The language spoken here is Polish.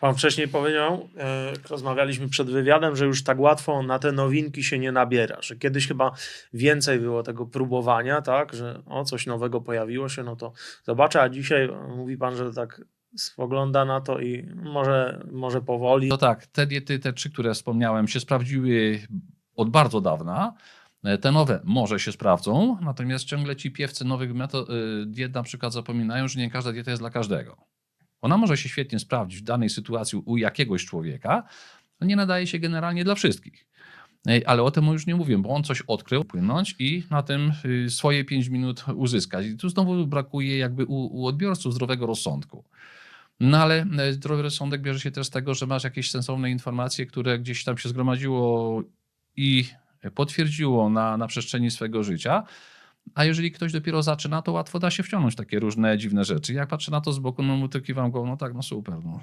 Pan wcześniej powiedział, e, rozmawialiśmy przed wywiadem, że już tak łatwo na te nowinki się nie nabiera, że kiedyś chyba więcej było tego próbowania, tak, że o, coś nowego pojawiło się, no to zobaczę, a dzisiaj e, mówi pan, że tak spogląda na to i może, może powoli. To tak, te diety, te trzy, które wspomniałem, się sprawdziły od bardzo dawna. E, Te nowe może się sprawdzą, natomiast ciągle ci piewcy nowych metod, diet na przykład zapominają, że nie każda dieta jest dla każdego. Ona może się świetnie sprawdzić w danej sytuacji u jakiegoś człowieka, ale nie nadaje się generalnie dla wszystkich. Ale o tym już nie mówię, bo on coś odkrył, płynąć i na tym y, swoje 5 minut uzyskać. I tu znowu brakuje jakby u, u odbiorców zdrowego rozsądku. No ale e, zdrowy rozsądek bierze się też z tego, że masz jakieś sensowne informacje, które gdzieś tam się zgromadziło i potwierdziło na, na przestrzeni swojego życia. A jeżeli ktoś dopiero zaczyna, to łatwo da się wciągnąć takie różne dziwne rzeczy. Jak patrzę na to z boku, no mu to kiwam głową, no tak, no super. No.